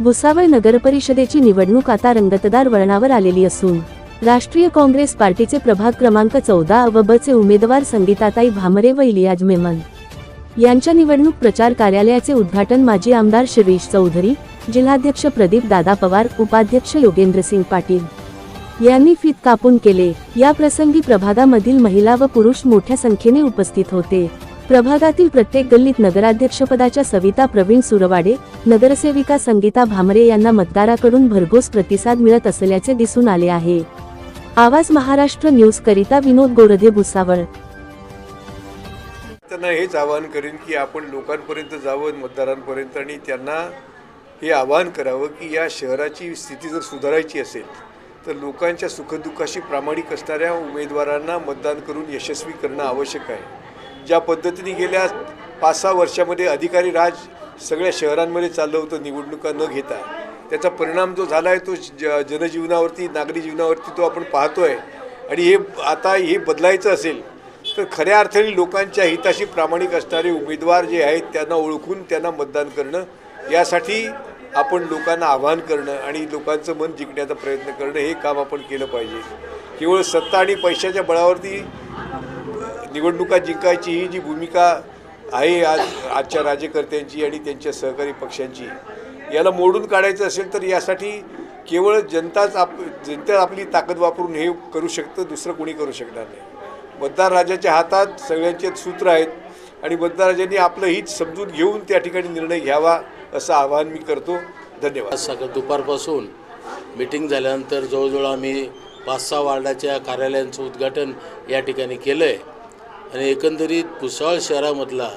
भुसावळ नगरपरिषदेची निवडणूक आता रंगतदार वळणावर आलेली असून राष्ट्रीय काँग्रेस पार्टीचे प्रभाग क्रमांक चौदा व बचे उमेदवार संगीताताई भामरे व इलियाज मेमन यांच्या निवडणूक प्रचार कार्यालयाचे उद्घाटन माजी आमदार शिरीष चौधरी जिल्हाध्यक्ष प्रदीप दादा पवार उपाध्यक्ष योगेंद्रसिंग पाटील यांनी फीत कापून केले. या प्रसंगी प्रभागामधील महिला व पुरुष मोठ्या संख्येने उपस्थित होते. प्रभागातील प्रत्येक गल्लीत नगराध्यक्षपदाच्या सविता प्रवीण सुरवाडे नगरसेविका संगीता भामरे यांना मतदाराकडून भरघोस प्रतिसाद मिळत असल्याचे दिसून आले आहे. आवाज महाराष्ट्र न्यूज करिता विनोद गोरधे भुसावळ. त्यांना हेच आवाहन करेन की आपण लोकांपर्यंत जावं मतदारांपर्यंत आणि त्यांना हे आवाहन करावं की या शहराची स्थिती जर सुधारायची असेल तर लोकांच्या सुखदुःखाशी प्रामाणिक असणाऱ्या उमेदवारांना मतदान करून यशस्वी करणं आवश्यक आहे. ज्या पद्धतीने गेल्या पाच सहा वर्षामध्ये अधिकारी राज सगळ्या शहरांमध्ये चाललं होतं निवडणुका न घेता. त्याचा परिणाम जो झाला आहे तो ज जनजीवनावरती नागरी जीवनावरती तो आपण पाहतो आहे आणि हे आता हे बदलायचं असेल तर खऱ्या अर्थाने लोकांच्या हिताशी प्रामाणिक असणारे उमेदवार जे आहेत त्यांना ओळखून त्यांना मतदान करणं यासाठी आपण लोकांना आव्हान करणं आणि लोकांचं मन जिंकण्याचा प्रयत्न करणं हे काम आपण केलं पाहिजे. केवळ सत्ता आणि पैशाच्या बळावरती निवडणुका जिंकायची ही जी भूमिका आहे आज आजच्या राज्यकर्त्यांची आणि त्यांच्या सहकारी पक्षांची याला मोडून काढायचं असेल तर यासाठी केवळ जनताच आप जनता आपली ताकद वापरून हे करू शकतं दुसरं कोणी करू शकणार नाही. मतदार राजाच्या हातात सगळ्यांचे सूत्र आहेत आणि मतदार राजांनी आपलं हित समजून घेऊन त्या ठिकाणी निर्णय घ्यावा असं आवाहन मी करतो. धन्यवाद. आज सकाळ दुपारपासून मिटिंग झाल्यानंतर जवळजवळ आम्ही पाच सहा वार्डाच्या कार्यालयांचं उद्घाटन या ठिकाणी केलं आहे आणि एकंदरीत भुसावळ शहरामधला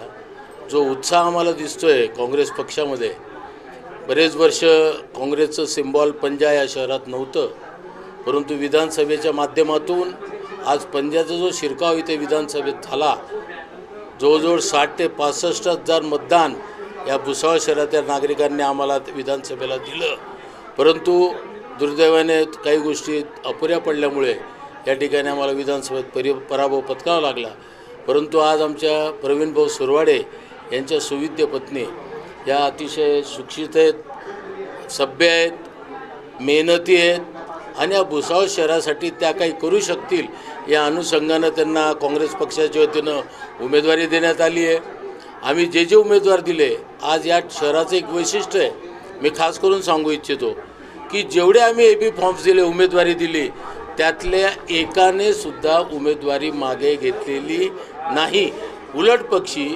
जो उत्साह आम्हाला दिसतो आहे काँग्रेस पक्षामध्ये बरेच वर्ष काँग्रेसचं सिम्बॉल पंजा या शहरात नव्हतं परंतु विधानसभेच्या माध्यमातून आज पंजाचा जो शिरकाव इथे विधानसभेत झाला जवळजवळ साठ ते पासष्ट हजार मतदान या भुसावळ शहरातल्या नागरिकांनी आम्हाला विधानसभेला दिलं. परंतु दुर्दैवाने काही गोष्टी अपुऱ्या पडल्यामुळे या ठिकाणी आम्हाला विधानसभेत परि पराभव पत्करावा लागला. परंतु आज आमच्या प्रवीण भाऊ सुरवाडे यांच्या सुविद्य पत्नी या अतिशय शिक्षित आहेत सभ्य आहेत मेहनती आहेत आणि या भुसावळ शहरासाठी त्या काही करू शकतील या अनुषंगानं त्यांना काँग्रेस पक्षाच्या वतीनं उमेदवारी देण्यात आली आहे. आम्ही जे जे उमेदवार दिले आज या शहराचं एक वैशिष्ट्य आहे. मी खास करून सांगू इच्छितो की जेवढे आम्ही ए बी फॉर्म्स दिले उमेदवारी दिली त्यातल्या एकाने सुद्धा उमेदवारी मागे घेतलेली नाही. उलट पक्षी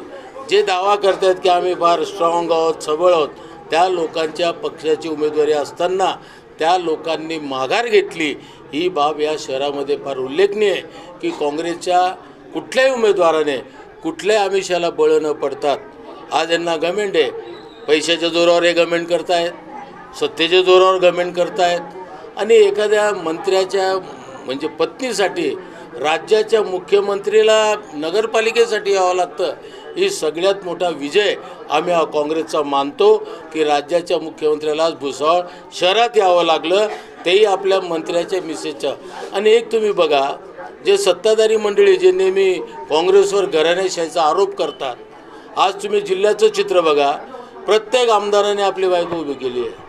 जे दावा करतात की आम्ही फार स्ट्रॉंग आहोत सबळ आहोत त्या लोकांच्या पक्षाची उमेदवारी असताना त्या लोकांनी माघार घेतली. ही बाब या शहरामध्ये फार उल्लेखनीय आहे की काँग्रेसच्या कुठल्याही उमेदवाराने कुठल्याही आमिषाला बळं न पडतात. आज यांना गमेंट आहे. पैशाच्या जोरावर हे गमेंट करतायत सत्तेच्या जोरावर गमेंट करतायत. आणि एखाद्या मंत्र्याच्या म्हणजे पत्नीसाठी राज्याच्या मुख्यमंत्रीला नगरपालिकेसाठी यावं लागतं ही सगळ्यात मोठा विजय आम्ही हा काँग्रेसचा मानतो की राज्याच्या मुख्यमंत्र्याला आज भुसावळ शहरात यावं लागलं तेही आपल्या मंत्र्याच्या मिसेसच्या. आणि एक तुम्ही बघा जे सत्ताधारी मंडळी जे नेहमी काँग्रेसवर घराण्याशाहीचा आरोप करतात आज तुम्ही जिल्ह्याचं चित्र बघा प्रत्येक आमदाराने आपली बायको उभी केली आहे.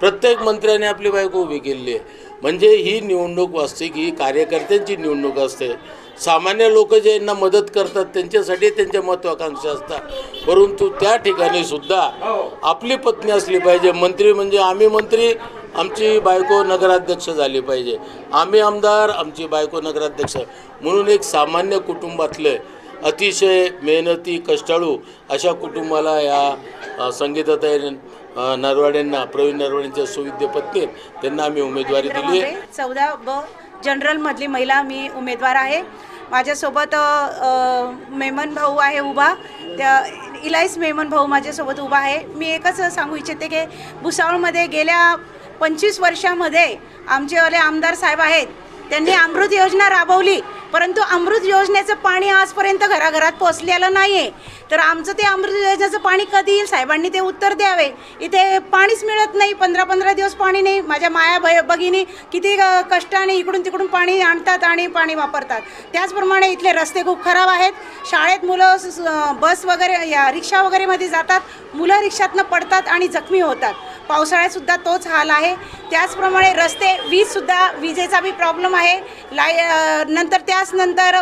प्रत्येक मंत्र्याने आपली बायको उभी केलेली आहे. म्हणजे ही निवडणूक असते की कार्यकर्त्यांची निवडणूक असते. सामान्य लोक जे यांना मदत करतात त्यांच्यासाठी त्यांच्या महत्त्वाकांक्षा असतात. परंतु त्या ठिकाणी सुद्धा आपली पत्नी असली पाहिजे. मंत्री म्हणजे आम्ही मंत्री आमची बायको नगराध्यक्ष झाली पाहिजे. आम्ही आमदार आमची बायको नगराध्यक्ष. म्हणून एक सामान्य कुटुंबातले अतिशय मेहनती कष्टाळू अशा कुटुंबाला या अ, नरवाड्यांना प्रवीण नरवाड्यांच्या सुविद्य पत्नी त्यांना आम्ही उमेदवारी दिली. आहे चौदा ब जनरलमधली महिला मी उमेदवार आहे. माझ्यासोबत मेमन भाऊ आहे उभा. त्या इलाईस मेमन भाऊ माझ्यासोबत उभा आहे. मी एकच सांगू इच्छिते की भुसावळमध्ये गेल्या पंचवीस वर्षामध्ये आमचेवाले आमदार साहेब आहेत. त्यांनी अमृत योजना राबवली. परंतु अमृत योजनेचं पाणी आजपर्यंत घराघरात पोचलेलं नाही आहे तर आमचं ते अमृत योजनेचं पाणी कधी येईल? साहेबांनी ते उत्तर द्यावे. इथे पाणीच मिळत नाही. पंधरा पंधरा दिवस पाणी नाही. माझ्या माया भय भगिनी किती कष्टाने इकडून तिकडून पाणी आणतात आणि पाणी वापरतात. त्याचप्रमाणे इथले रस्ते खूप खराब आहेत. शाळेत मुलं बस वगैरे या रिक्षा वगैरेमध्ये जातात. मुलं रिक्षातनं पडतात आणि जखमी होतात. पावसाळ्यातसुद्धा तोच हाल आहे. त्याचप्रमाणे रस्ते वीजसुद्धा विजेचा बी प्रॉब्लेम आहे. लाय नंतर त्याच नंतर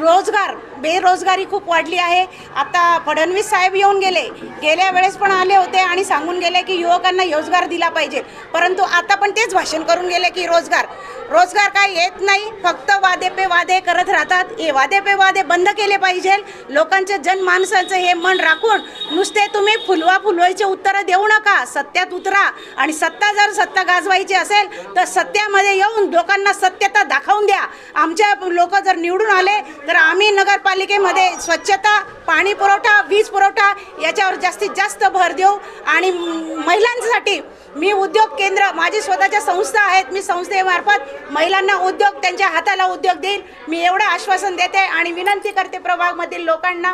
रोजगार बेरोजगारी खूप वाढली आहे. आता फडणवीस साहेब येऊन गेले. गेल्या वेळेस पण आले होते आणि सांगून गेले की युवकांना रोजगार दिला पाहिजे. परंतु आता पण तेच भाषण करून गेले की रोजगार. रोजगार काय येत नाही फक्त वादे पे वादे करत राहतात. हे वादे पे वादे बंद केले पाहिजे. लोकांचे जनमानसाचं हे मन राखून नुसते तुम्ही फुलवा फुलवायचे उत्तरं देऊ नका. सत्यात उतरा आणि सत्ता जर सत्ता गाज गाजवायची असेल तर सत्यामध्ये येऊन लोकांना सत्यता दाखवून द्या. आमच्या लोक जर निवडून आले तर आम्ही नगरपालिकेमध्ये स्वच्छता पाणी पुरवठा वीज पुरवठा याच्यावर जास्तीत जास्त भर देऊ. आणि महिलांसाठी मी उद्योग केंद्र माझी स्वतःच्या संस्था आहेत मी संस्थेमार्फत महिलांना उद्योग त्यांच्या हाताला उद्योग देईल. मी एवढं आश्वासन देते आणि विनंती करते प्रभागमधील लोकांना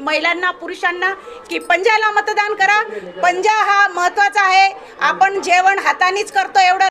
महिलांना पुरुषांना की पंजाला मतदान करा. पंजा हा महत्त्वाचा आहे. आपण जेवण हातानेच करतो एवढं.